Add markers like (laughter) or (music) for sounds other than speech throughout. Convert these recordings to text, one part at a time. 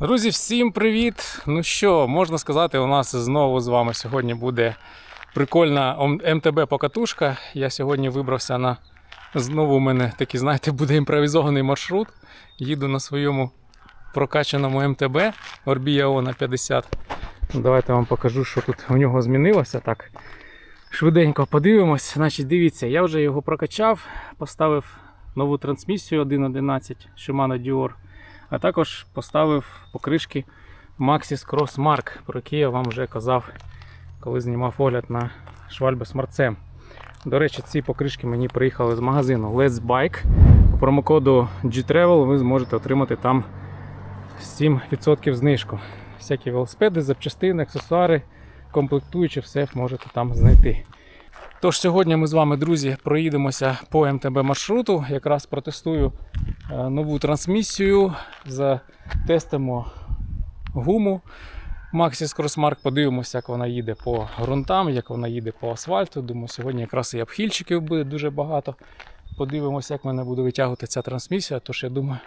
Друзі, всім привіт! Ну що, можна сказати, у нас знову з вами сьогодні буде прикольна МТБ покатушка. Я сьогодні вибрався на знову у мене такий, знаєте, буде імпровізований маршрут. Їду на своєму прокачаному МТБ Orbia на 50. Давайте вам покажу, що тут у нього змінилося. Так, швиденько подивимось. Значить, дивіться, я вже його прокачав, поставив нову трансмісію 1.11 Shimano Dior. А також поставив покришки Maxis Cross Mark, про які я вам вже казав, коли знімав огляд на швальби Smart До речі, ці покришки мені приїхали з магазину Let's Bike. По промокоду G-Travel ви зможете отримати там 7% знижку. Всякі велосипеди, запчастини, аксесуари, комплектуючі, все можете там знайти. Тож сьогодні ми з вами, друзі, проїдемося по МТБ маршруту. Якраз протестую е, нову трансмісію, затестимо гуму Maxis Crossmark, подивимося, як вона їде по ґрунтам, як вона їде по асфальту. Думаю, сьогодні якраз і обхильчиків буде дуже багато. Подивимося, як мене буде витягувати ця трансмісія. Тож я думаю,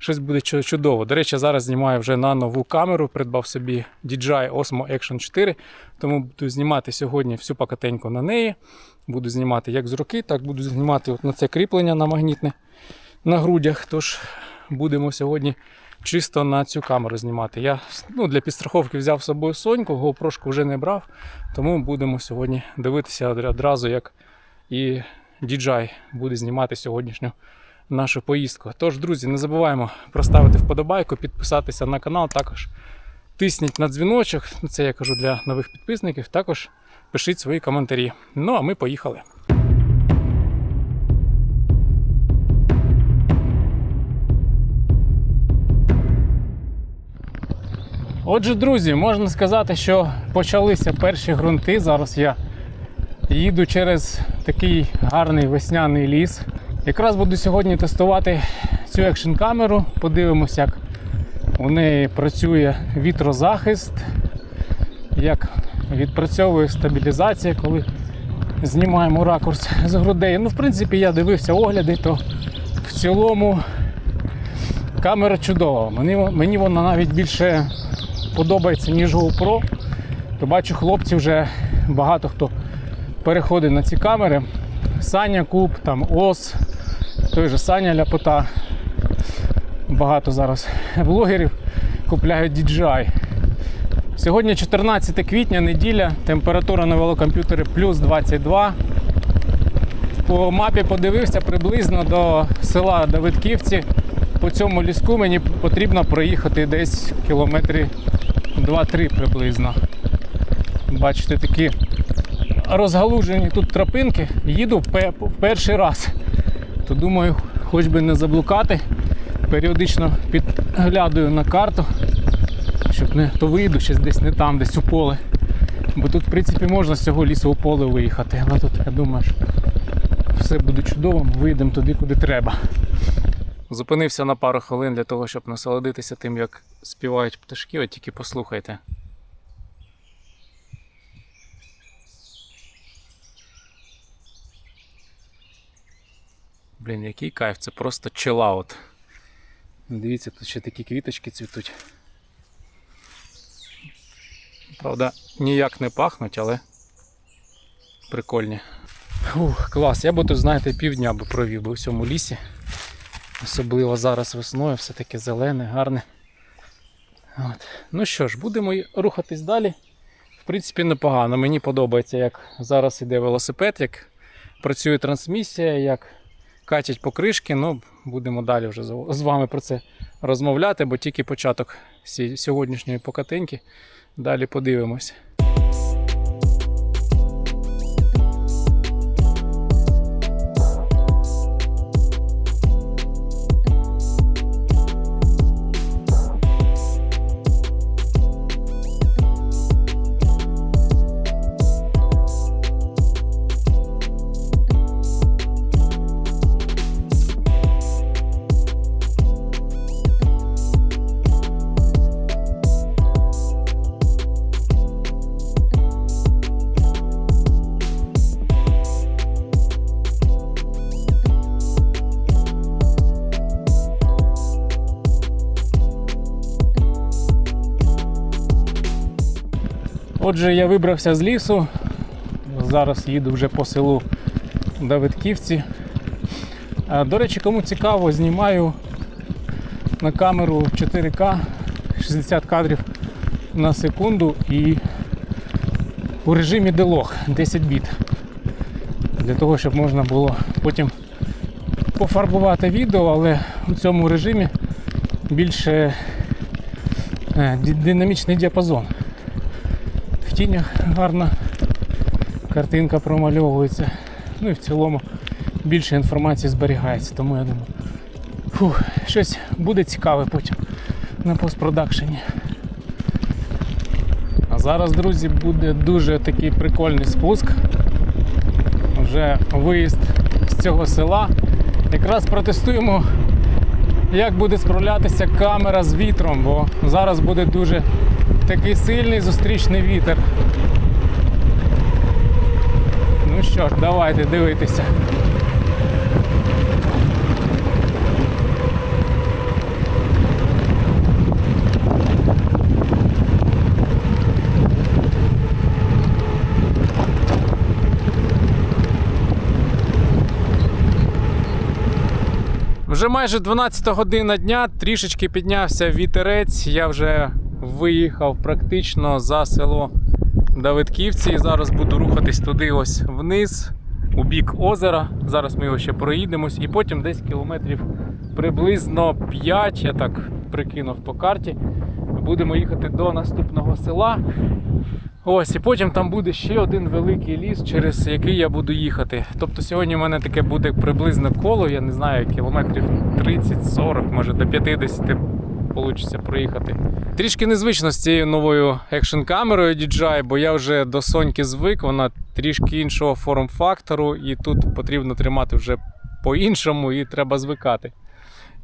щось буде чудово. До речі, зараз знімаю вже на нову камеру, придбав собі DJI Osmo Action 4, тому буду знімати сьогодні всю покатеньку на неї. Буду знімати як з руки, так буду знімати от на це кріплення на магнітне на грудях. Тож будемо сьогодні чисто на цю камеру знімати. Я ну, для підстраховки взяв з собою Соньку, GoPro вже не брав, тому будемо сьогодні дивитися одразу, як і DJI буде знімати сьогоднішню нашу поїздку. Тож, друзі, не забуваємо проставити вподобайку, підписатися на канал. Також тисніть на дзвіночок. Це я кажу для нових підписників. Також пишіть свої коментарі. Ну а ми поїхали. Отже, друзі, можна сказати, що почалися перші ґрунти. Зараз я їду через такий гарний весняний ліс. Якраз буду сьогодні тестувати цю екшн камеру, подивимося, як у неї працює вітрозахист, як відпрацьовує стабілізація, коли знімаємо ракурс з грудей. Ну, в принципі, я дивився огляди, то в цілому камера чудова. Мені, мені вона навіть більше подобається, ніж GoPro. То бачу, хлопці вже багато хто переходить на ці камери. Саня Куб, там Ос, той же Саня Ляпота. Багато зараз блогерів купляють DJI. Сьогодні 14 квітня, неділя, температура на велокомп'ютері плюс 22. По мапі подивився приблизно до села Давидківці. По цьому ліску мені потрібно проїхати десь кілометрі 2-3 приблизно. Бачите, такі розгалужені тут тропинки, їду в перший раз. То думаю, хоч би не заблукати. Періодично підглядаю на карту, щоб не то вийду щось десь не там, десь у поле. Бо тут, в принципі, можна з цього лісу у поле виїхати, але тут, я думаю, що все буде чудово, вийдемо туди, куди треба. Зупинився на пару хвилин для того, щоб насолодитися тим, як співають пташки, от тільки послухайте. Блін, який кайф, це просто чилаут. Дивіться, тут ще такі квіточки цвітуть. Правда, ніяк не пахнуть, але прикольні. Ух, Клас, я би тут, знаєте, півдня би провів би в цьому лісі. Особливо зараз весною, все таке зелене, гарне. От. Ну що ж, будемо рухатись далі. В принципі, непогано. Мені подобається, як зараз іде велосипед, як працює трансмісія, як катять покришки. Ну, будемо далі вже з вами про це розмовляти, бо тільки початок сьогоднішньої покатинки. Далі подивимось. Отже, я вибрався з лісу. Зараз їду вже по селу Давидківці. До речі, кому цікаво, знімаю на камеру 4К 60 кадрів на секунду і у режимі делог 10 біт. Для того, щоб можна було потім пофарбувати відео, але у цьому режимі більше е, динамічний діапазон. В гарна картинка промальовується. Ну і в цілому більше інформації зберігається, тому я думаю, фух, щось буде цікаве потім на постпродакшені. А зараз, друзі, буде дуже такий прикольний спуск. Вже виїзд з цього села. Якраз протестуємо, як буде справлятися камера з вітром, бо зараз буде дуже такий сильний зустрічний вітер. Ну що ж, давайте дивитися. Вже майже 12 година дня, трішечки піднявся вітерець. Я вже виїхав практично за село Давидківці і зараз буду рухатись туди ось вниз, у бік озера. Зараз ми його ще проїдемось, і потім десь кілометрів приблизно 5, я так прикинув по карті. Будемо їхати до наступного села. Ось, і потім там буде ще один великий ліс, через який я буду їхати. Тобто сьогодні в мене таке буде приблизно коло, я не знаю, кілометрів 30-40, може до 50 вийде проїхати. Трішки незвично з цією новою екшн камерою DJI, бо я вже до Соньки звик, вона трішки іншого форм-фактору, і тут потрібно тримати вже по-іншому і треба звикати.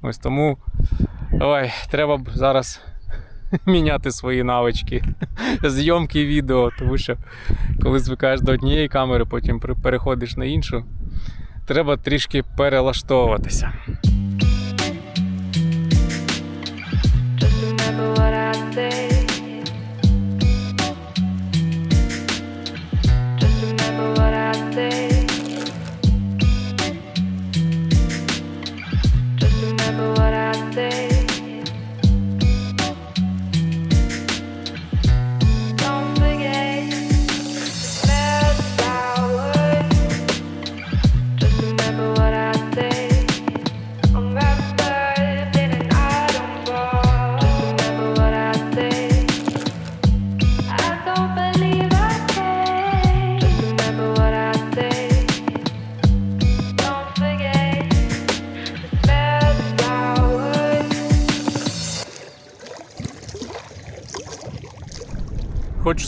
Ось тому ой, треба б зараз (laughs) міняти свої навички (laughs) зйомки відео, тому що коли звикаєш до однієї камери, потім переходиш на іншу, треба трішки перелаштовуватися.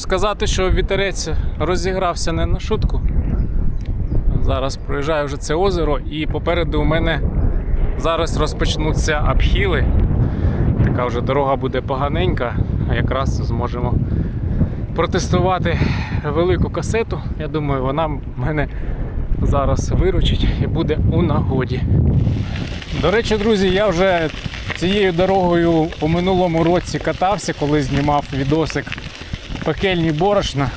Сказати, що вітерець розігрався не на шутку. Зараз проїжджаю вже це озеро, і попереду у мене зараз розпочнуться обхіли. Така вже дорога буде поганенька, а якраз зможемо протестувати велику касету. Я думаю, вона мене зараз виручить і буде у нагоді. До речі, друзі, я вже цією дорогою у минулому році катався, коли знімав відосик пекельні борошна.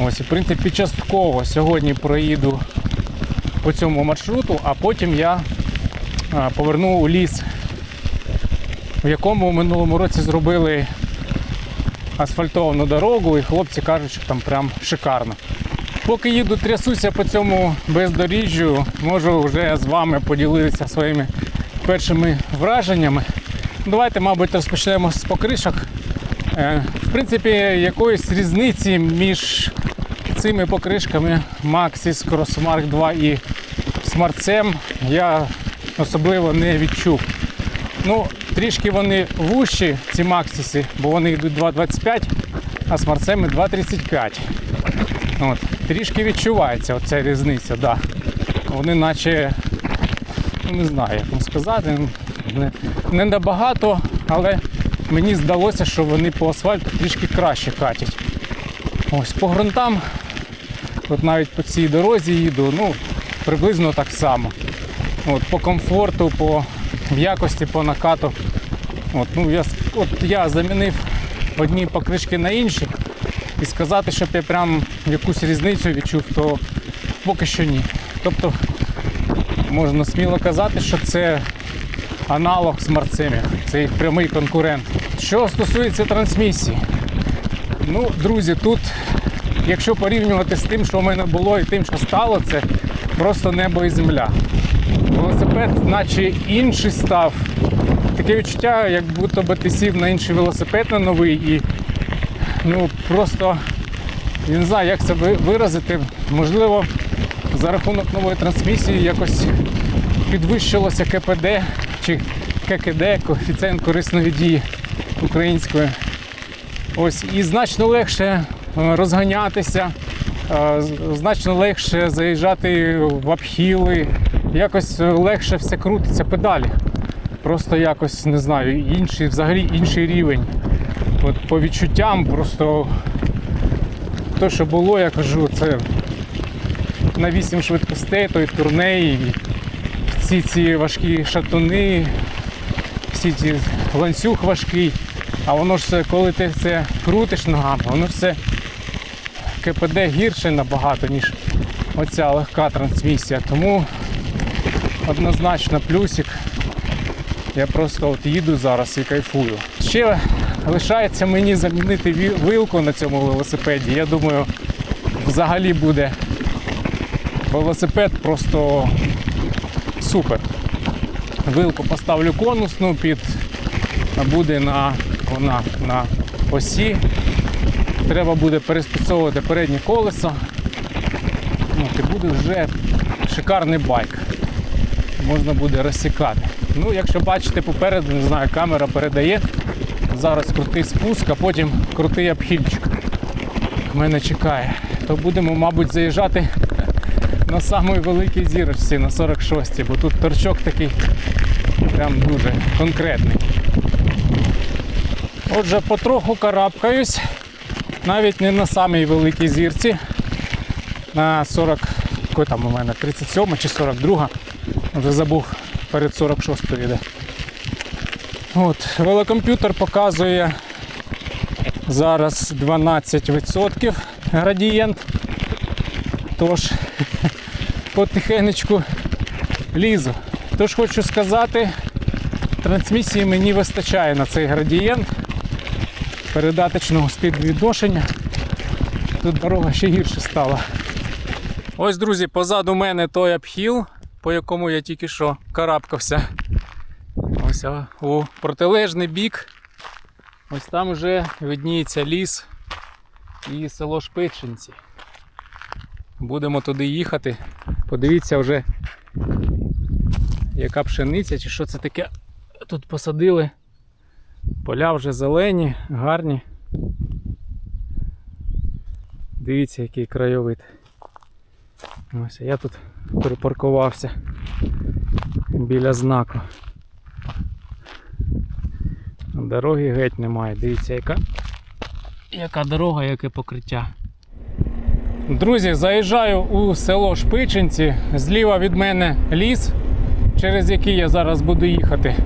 Ось, в принципі, частково сьогодні проїду по цьому маршруту, а потім я поверну у ліс, в якому в минулому році зробили асфальтовану дорогу, і хлопці кажуть, що там прям шикарно. Поки їду трясуся по цьому бездоріжжю, можу вже з вами поділитися своїми першими враженнями. Давайте, мабуть, розпочнемо з покришок. Е, В принципі, якоїсь різниці між цими покришками Maxis Crossmark 2 і Smartcem я особливо не відчув. Ну, трішки вони вущі, ці Maxis, бо вони йдуть 2,25, а Smartcem 2,35. От, трішки відчувається оця різниця, да. Вони наче, ну не знаю, як вам сказати, не, не набагато, але мені здалося, що вони по асфальту трішки краще катять. Ось по ґрунтам, от навіть по цій дорозі їду, ну, приблизно так само. От, по комфорту, по в якості, по накату. От, ну, я, от я замінив одні покришки на інші. І сказати, щоб я прям якусь різницю відчув, то поки що ні. Тобто можна сміло казати, що це аналог смарт-семі, це їх прямий конкурент. Що стосується трансмісії, ну, друзі, тут, якщо порівнювати з тим, що в мене було і тим, що стало, це просто небо і земля. Велосипед, наче інший став. Таке відчуття, як будто би ти сів на інший велосипед на новий і ну просто я не знаю, як це виразити. Можливо, за рахунок нової трансмісії якось підвищилося КПД чи ККД, коефіцієнт корисної дії української. Ось і значно легше е, розганятися, е, значно легше заїжджати в обхіли, якось легше все крутиться педалі. Просто якось не знаю, інший, взагалі інший рівень. От по відчуттям просто те, що було, я кажу, це на 8 швидкостей, той турней, і всі ці важкі шатуни, всі ці ланцюг важкий. А воно ж все, коли ти це крутиш ногами, воно ж все КПД гірше набагато, ніж оця легка трансмісія. Тому однозначно плюсик. Я просто от їду зараз і кайфую. Ще лишається мені замінити вилку на цьому велосипеді. Я думаю, взагалі буде велосипед просто супер. Вилку поставлю конусну під буде на, вона на осі. Треба буде переспецовувати переднє колесо. Ну, і буде вже шикарний байк. Можна буде розсікати. Ну, якщо бачите попереду, не знаю, камера передає. Зараз крутий спуск, а потім крутий обхильчик. Мене чекає. То будемо, мабуть, заїжджати на самій великій зірочці, на 46-й, бо тут торчок такий прям дуже конкретний. Отже, потроху карабкаюсь. Навіть не на самій великій зірці. На 40, який там у мене 37 чи 42, вже забув перед 46 йде. От, велокомп'ютер показує зараз 12% градієнт. Тож (laughs) потихенечку лізу. Тож хочу сказати, трансмісії мені вистачає на цей градієнт передаточного спідвідношення. Тут дорога ще гірше стала. Ось, друзі, позаду мене той обхіл, по якому я тільки що карабкався. Ось у протилежний бік. Ось там вже видніється ліс і село Шпичинці. Будемо туди їхати. Подивіться вже, яка пшениця, чи що це таке. Тут посадили. Поля вже зелені, гарні. Дивіться, який краєвид. Ось, я тут припаркувався біля знаку. Дороги геть немає. Дивіться, яка, яка дорога, яке покриття. Друзі, заїжджаю у село Шпичинці. Зліва від мене ліс, через який я зараз буду їхати.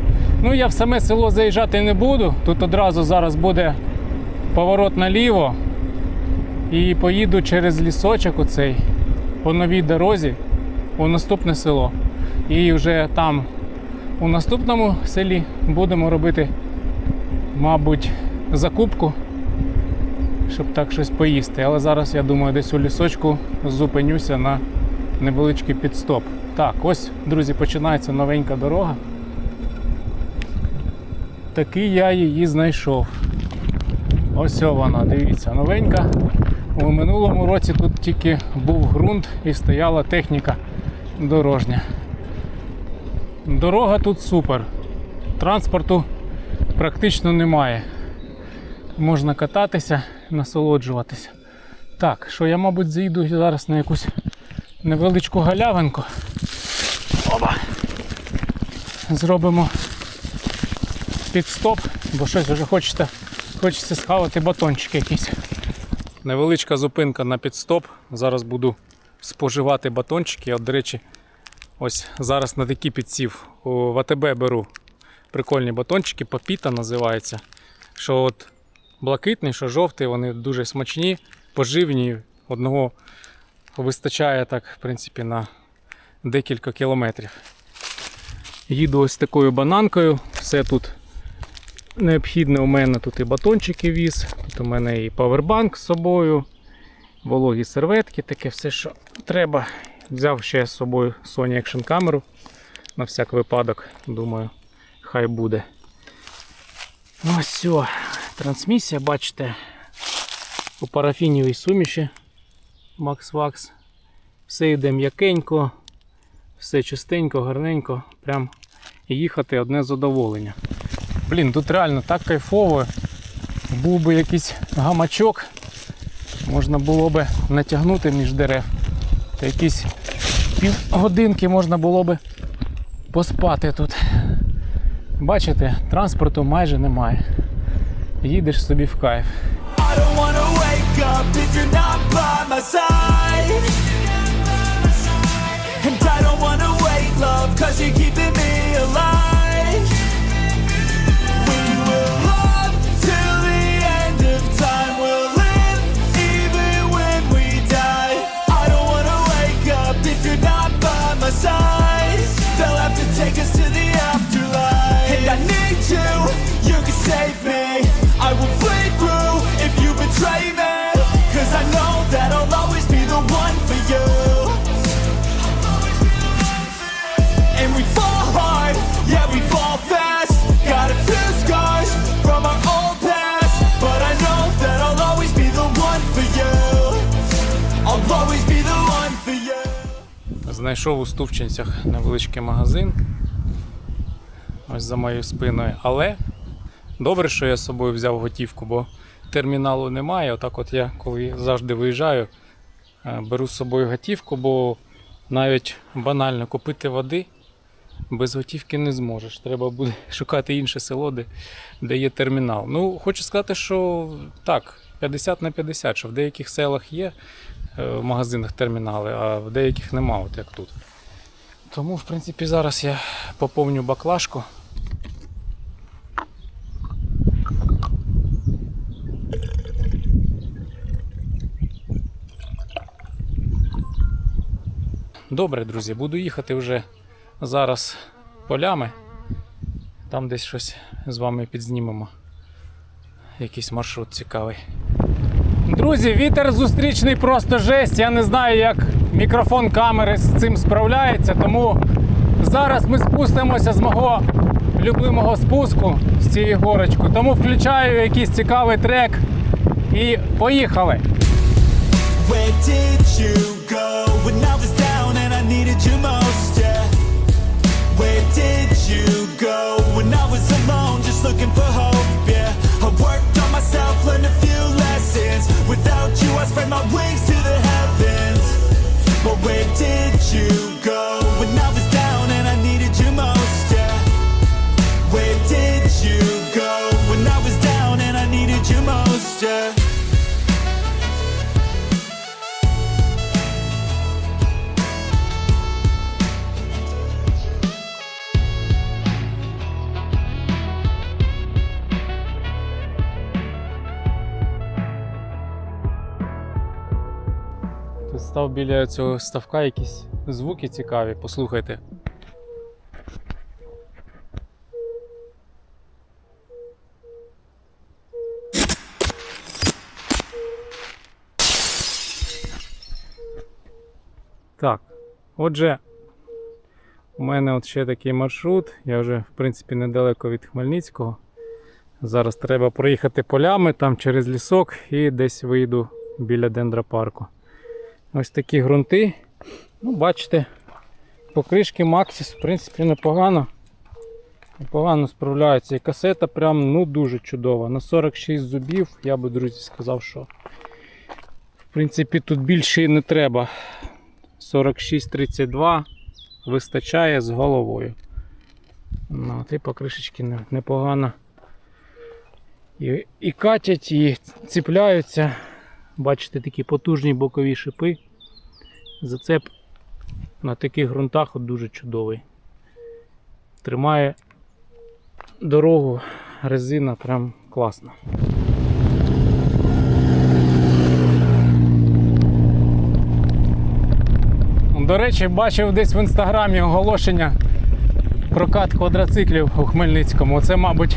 Ну, я в саме село заїжджати не буду. Тут одразу зараз буде поворот наліво. І поїду через лісочок оцей по новій дорозі у наступне село. І вже там у наступному селі будемо робити, мабуть, закупку, щоб так щось поїсти. Але зараз я думаю, десь у лісочку зупинюся на невеличкий підстоп. Так, ось, друзі, починається новенька дорога. Таки я її знайшов. Ось вона, дивіться, новенька. У минулому році тут тільки був ґрунт і стояла техніка дорожня. Дорога тут супер. Транспорту практично немає. Можна кататися, насолоджуватися. Так, що я, мабуть, заїду зараз на якусь невеличку галявинку. Оба! Зробимо підстоп, бо щось вже хочеться, хочеться схавати батончик якийсь. Невеличка зупинка на підстоп. Зараз буду споживати батончики. От, до речі, ось зараз на такі підсів у ВТБ беру прикольні батончики, попіта називається. Що от блакитний, що жовтий, вони дуже смачні, поживні. Одного вистачає так, в принципі, на декілька кілометрів. Їду ось такою бананкою. Все тут необхідне у мене тут і батончики віз, тут у мене і павербанк з собою, вологі серветки, таке все, що треба. Взяв ще з собою Sony Action камеру на всяк випадок. Думаю, хай буде. Ну, все. Трансмісія, бачите, у парафінівій суміші Wax. Все йде м'якенько, все чистенько, гарненько. Прям їхати одне задоволення. Блін, тут реально так кайфово. Був би якийсь гамачок, можна було би натягнути між дерев. Та якісь півгодинки можна було би поспати тут. Бачите, транспорту майже немає. Їдеш собі в кайф. Love, cause you're keeping me alive. Знайшов у Стувчинцях невеличкий магазин. Ось за моєю спиною. Але добре, що я з собою взяв готівку, бо терміналу немає. Отак от я, коли завжди виїжджаю, е, беру з собою готівку, бо навіть банально купити води без готівки не зможеш. Треба буде (laughs) шукати інше село, де, де є термінал. Ну, хочу сказати, що так, 50 на 50, що в деяких селах є в магазинах термінали, а в деяких нема, от як тут. Тому, в принципі, зараз я поповню баклажку. Добре, друзі, буду їхати вже зараз полями. Там десь щось з вами підзнімемо. Якийсь маршрут цікавий. Друзі, вітер зустрічний просто жесть. Я не знаю, як мікрофон камери з цим справляється, тому зараз ми спустимося з мого любимого спуску з цієї горочки. Тому включаю якийсь цікавий трек і поїхали. Where did you go when I was down and I needed you most? Тут біля цього ставка якісь звуки цікаві, послухайте. Так, отже, у мене от ще такий маршрут. Я вже, в принципі, недалеко від Хмельницького. Зараз треба проїхати полями там через лісок і десь вийду біля дендропарку. Ось такі ґрунти. Ну, бачите, покришки Maxis, в принципі, непогано. Непогано справляються. І касета прям ну, дуже чудова. На 46 зубів, я би, друзі, сказав, що в принципі тут більше і не треба. 46-32 вистачає з головою. Ну, от і покришечки непогано. І, і катять, і ціпляються. Бачите, такі потужні бокові шипи. Зацеп на таких ґрунтах от дуже чудовий. Тримає дорогу, резина прям класна. До речі, бачив десь в інстаграмі оголошення прокат квадроциклів у Хмельницькому. Оце, мабуть,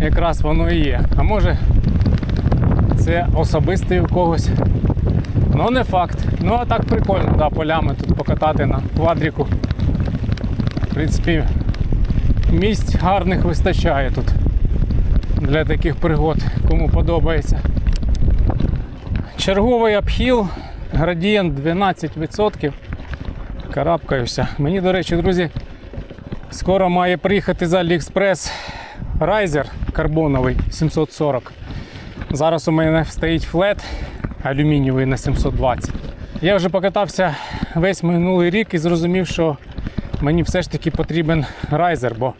якраз воно і є. А може це особистий у когось. Ну, не факт. Ну, а так прикольно, да, полями тут покатати на квадріку. В принципі, місць гарних вистачає тут для таких пригод, кому подобається. Черговий обхіл, градієнт 12%. Карабкаюся. Мені, до речі, друзі, скоро має приїхати з AliExpress Riser карбоновий 740. Зараз у мене стоїть флет алюмінієвий на 720. Я вже покатався весь минулий рік і зрозумів, що мені все ж таки потрібен райзер, бо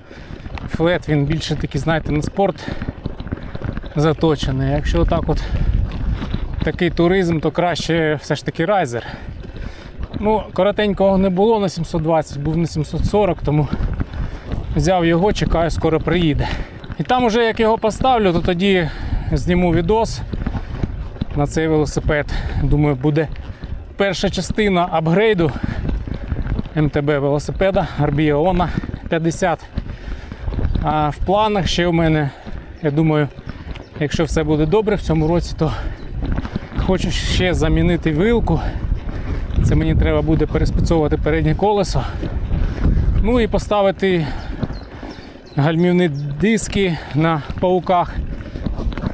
флет він більше такий, знаєте, на спорт заточений. Якщо так от такий туризм, то краще все ж таки райзер. Ну, коротенького не було на 720, був на 740, тому взяв його, чекаю, скоро приїде. І там уже як його поставлю, то тоді зніму відос на цей велосипед. Думаю, буде перша частина апгрейду МТБ велосипеда Арбіона 50. А в планах ще у мене, я думаю, якщо все буде добре в цьому році, то хочу ще замінити вилку. Це мені треба буде переспецовувати переднє колесо. Ну і поставити гальмівні диски на пауках.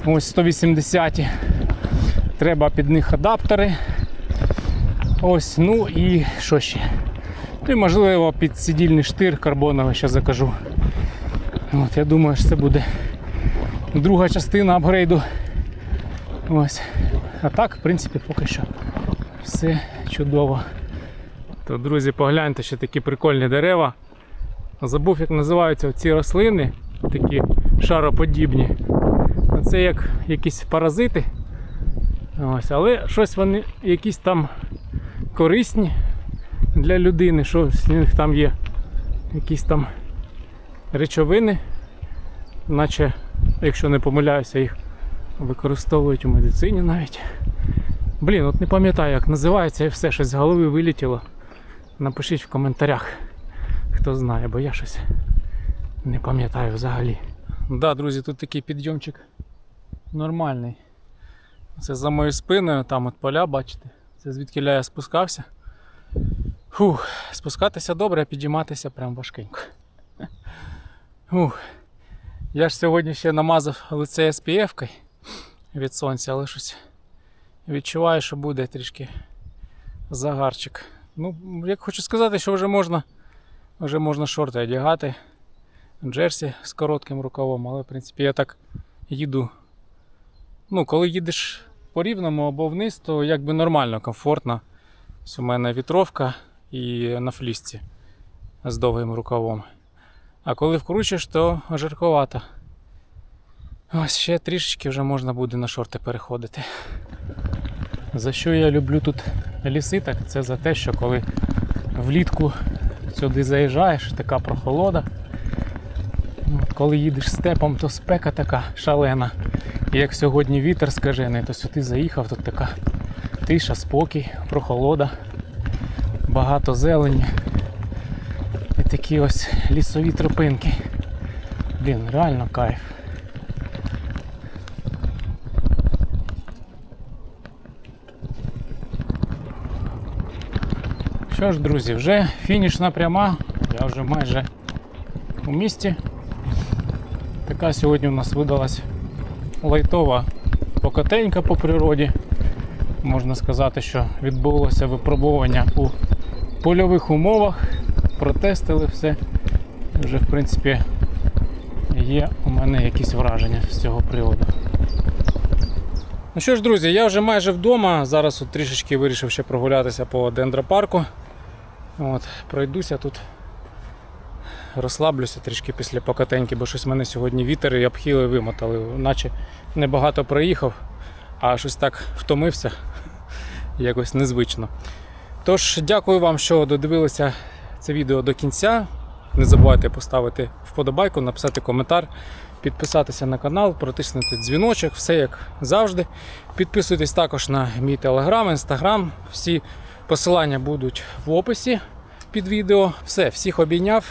Ось 180. Треба під них адаптери. Ось, ну і що ще? Ну і можливо під сидільний штир карбоновий ще закажу. От, я думаю, що це буде друга частина апгрейду. Ось. А так, в принципі, поки що все чудово. То, друзі, погляньте, що такі прикольні дерева. Забув, як називаються ці рослини, такі шароподібні. Це як якісь паразити. Ось, але щось вони якісь там корисні для людини, що з них там є якісь там речовини, наче, якщо не помиляюся, їх використовують у медицині навіть. Блін, от не пам'ятаю, як називається і все щось з голови вилетіло. Напишіть в коментарях, хто знає, бо я щось не пам'ятаю взагалі. Да, друзі, тут такий підйомчик нормальний. Це за моєю спиною, там от поля, бачите. Це звідки я спускався. Фух, спускатися добре, а підійматися прям важкенько. Фух. Я ж сьогодні ще намазав лице SPF від сонця, але щось відчуваю, що буде трішки загарчик. Ну, як хочу сказати, що вже можна, вже можна шорти одягати. Джерсі з коротким рукавом, але в принципі я так їду. Ну, коли їдеш по рівному або вниз, то якби нормально, комфортно. Ось у мене вітровка і на флісці з довгим рукавом. А коли вкручуєш, то жарковато. Ось ще трішечки вже можна буде на шорти переходити. За що я люблю тут ліси, так це за те, що коли влітку сюди заїжджаєш, така прохолода. Коли їдеш степом, то спека така шалена. І як сьогодні вітер скажений, то сюди заїхав, тут така тиша, спокій, прохолода, багато зелені. І такі ось лісові тропинки. Блін, реально кайф. Що ж, друзі, вже фінішна пряма. Я вже майже у місті. Така сьогодні у нас видалась лайтова покатенька по природі. Можна сказати, що відбулося випробування у польових умовах. Протестили все. Вже в принципі є у мене якісь враження з цього приводу. Ну що ж, друзі, я вже майже вдома. Зараз от трішечки вирішив ще прогулятися по дендропарку. От, пройдуся тут, розслаблюся трішки після покатеньки, бо щось в мене сьогодні вітер і обхіли вимотали. Наче небагато проїхав, а щось так втомився. (laughs) Якось незвично. Тож, дякую вам, що додивилися це відео до кінця. Не забувайте поставити вподобайку, написати коментар, підписатися на канал, протиснути дзвіночок, все як завжди. Підписуйтесь також на мій телеграм, інстаграм. Всі Посилання будуть в описі під відео. Все, всіх обійняв.